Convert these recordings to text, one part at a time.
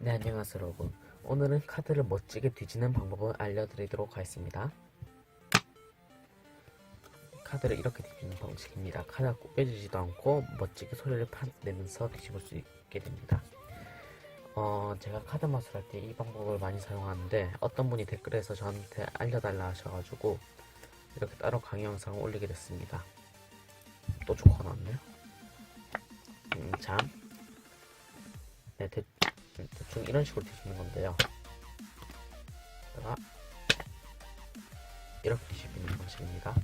네 안녕하세요 여러분 오늘은 카드를 멋지게 뒤지는 방법을 알려드리도록 하겠습니다. 카드를 이렇게 뒤지는 방식입니다. 카드가 꾸겨지지도 않고 멋지게 소리를 파- 내면서 뒤집을 수 있게 됩니다. 어 제가 카드 마술 할 때 이 방법을 많이 사용하는데 어떤 분이 댓글에서 저한테 알려달라 하셔가지고 이렇게 따로 강의 영상을 올리게 됐습니다. 또 조커 나왔네요 음, 참. 네, 대, 대충 이런 식으로 뒤집는 건데요. 이렇게 뒤집는 방식입니다.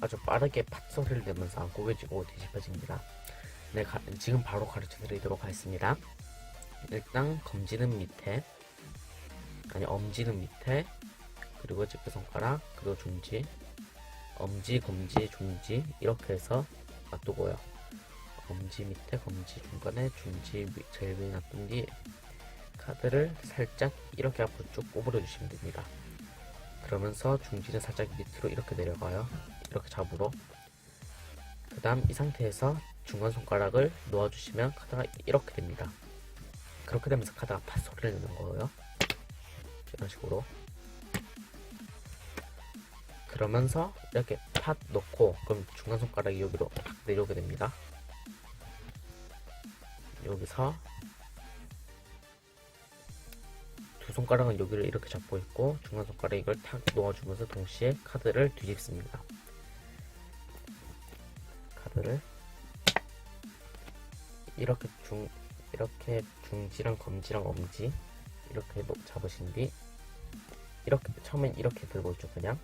아주 빠르게 팟 소리를 내면서 안 구겨지고 뒤집어집니다. 네, 가- 지금 바로 가르쳐 드리도록 하겠습니다. 일단 검지는 밑에, 아니 엄지는 밑에, 그리고 집게 손가락, 그리고 중지, 엄지, 검지, 중지 이렇게 해서 놔두고요. 엄지 밑에, 검지 중간에, 중지 위- 제일 위에 놔둔 뒤 카드를 살짝 이렇게 앞으로 쭉 꼬부려 주시면 됩니다. 그러면서 중지는 살짝 밑으로 이렇게 내려가요. 이렇게 잡으러. 그 다음 이 상태에서 중간 손가락을 놓아주시면 카드가 이렇게 됩니다. 그렇게 되면서 카드가 팟 소리를 내는 거예요. 이런 식으로. 그러면서 이렇게 팟 넣고 그럼 중간 손가락이 여기로 팍 내려오게 됩니다. 여기서 두 손가락은 여기를 이렇게 잡고 있고 중간 손가락 이걸 탁 놓아주면서 동시에 카드를 뒤집습니다. 카드를 이렇게 중 이렇게 중지랑 검지랑 엄지 이렇게 놓- 잡으신 뒤 이렇게 처음엔 이렇게 들고 있죠 그냥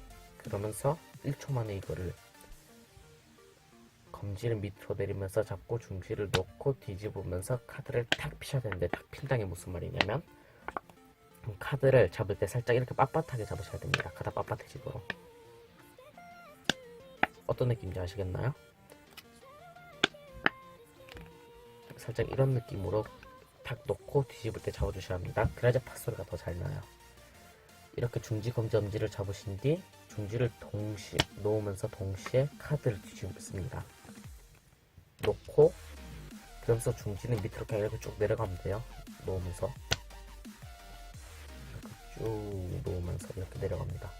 그러면서 1초 만에 이거를 검지를 밑으로 내리면서 잡고 중지를 놓고 뒤집으면서 카드를 탁 피셔야 되는데 탁 핀다는 게 무슨 말이냐면 카드를 잡을 때 살짝 이렇게 빳빳하게 잡으셔야 됩니다. 카드 빳빳해지도록 어떤 느낌인지 아시겠나요? 살짝 이런 느낌으로 탁 놓고 뒤집을 때 잡아주셔야 합니다. 그래야 팟소리가 더 잘 나요. 이렇게 중지, 검지, 엄지를 잡으신 뒤 중지를 동시에 놓으면서 동시에 카드를 뒤집습니다. 놓고 그러면서 중지는 밑으로 그냥 이렇게 쭉 내려가면 돼요. 놓으면서 이렇게 쭉 놓으면서 이렇게 내려갑니다.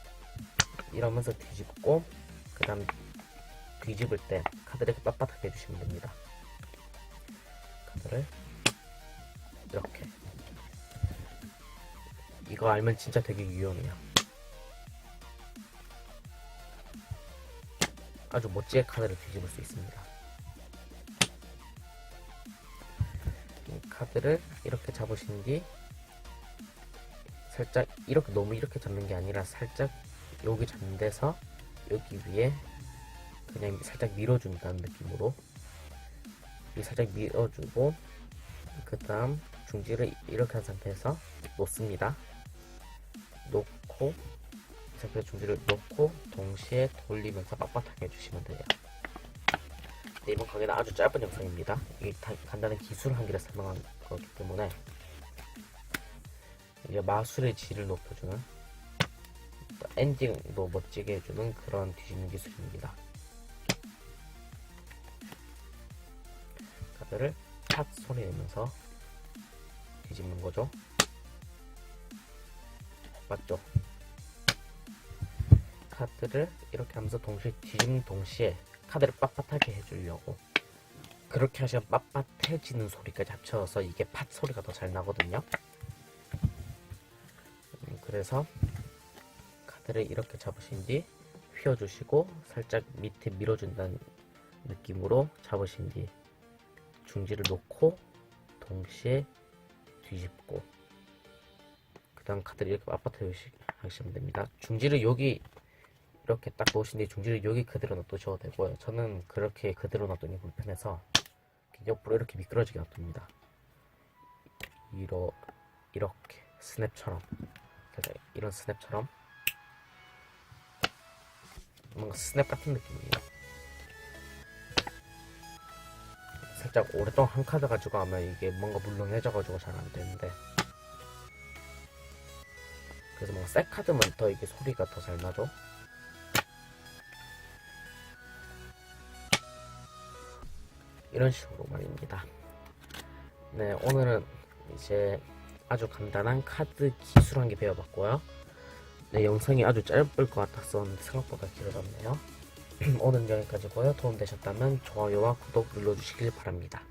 이러면서 뒤집고 그 다음 뒤집을 때 카드를 이렇게 빳빳하게 해주시면 됩니다. 카드를 이렇게 이거 알면 진짜 되게 유용해요. 아주 멋지게 카드를 뒤집을 수 있습니다. 이 카드를 이렇게 잡으신 뒤 살짝 이렇게 너무 이렇게 잡는 게 아니라 살짝 여기 잡는 데서 여기 위에 그냥 살짝 밀어준다는 느낌으로 이 살짝 밀어주고 그 다음 중지를 이렇게 한 상태에서 놓습니다. 놓고 이 상태에서 중지를 놓고 동시에 돌리면서 빳빳하게 해주시면 돼요. 네, 이번 강의는 아주 짧은 영상입니다. 다 간단한 기술 한 개를 설명한 거기 때문에 이게 마술의 질을 높여주는 또 엔딩도 멋지게 해주는 그런 뒤집는 기술입니다. 카드를 pat 소리 내면서 뒤집는 거죠. 맞죠? 카드를 이렇게 하면서 동시에 뒤집는 동시에 카드를 빳빳하게 해주려고 그렇게 하시면 빳빳해지는 소리까지 합쳐서 이게 팟 소리가 더 잘 나거든요. 음, 그래서 카드를 이렇게 잡으신 뒤 휘어주시고 살짝 밑에 밀어준다는 느낌으로 잡으신 뒤 중지를 놓고 동시에 뒤집고 그 다음 카드를 이렇게 맞받아 하시면 됩니다. 중지를 여기 이렇게 딱 놓으신 뒤 중지를 여기 그대로 놔두셔도 되고요. 저는 그렇게 그대로 놔두는 게 불편해서 옆으로 이렇게 미끄러지게 놔둡니다. 이러, 이렇게 스냅처럼 이런 스냅처럼 뭔가 스냅 같은 느낌이에요. 살짝 오랫동안 한 카드 가지고 하면 이게 뭔가 물렁해져가지고 잘 안 되는데 그래서 뭔가 새 카드면 더 이게 소리가 더 잘 나죠. 이런 식으로 말입니다. 네, 오늘은 이제 아주 간단한 카드 기술 한개 배워봤고요. 네, 영상이 아주 짧을 것 같았었는데 생각보다 길어졌네요. 오늘 여기까지고요. 도움되셨다면 좋아요와 구독 눌러주시길 바랍니다.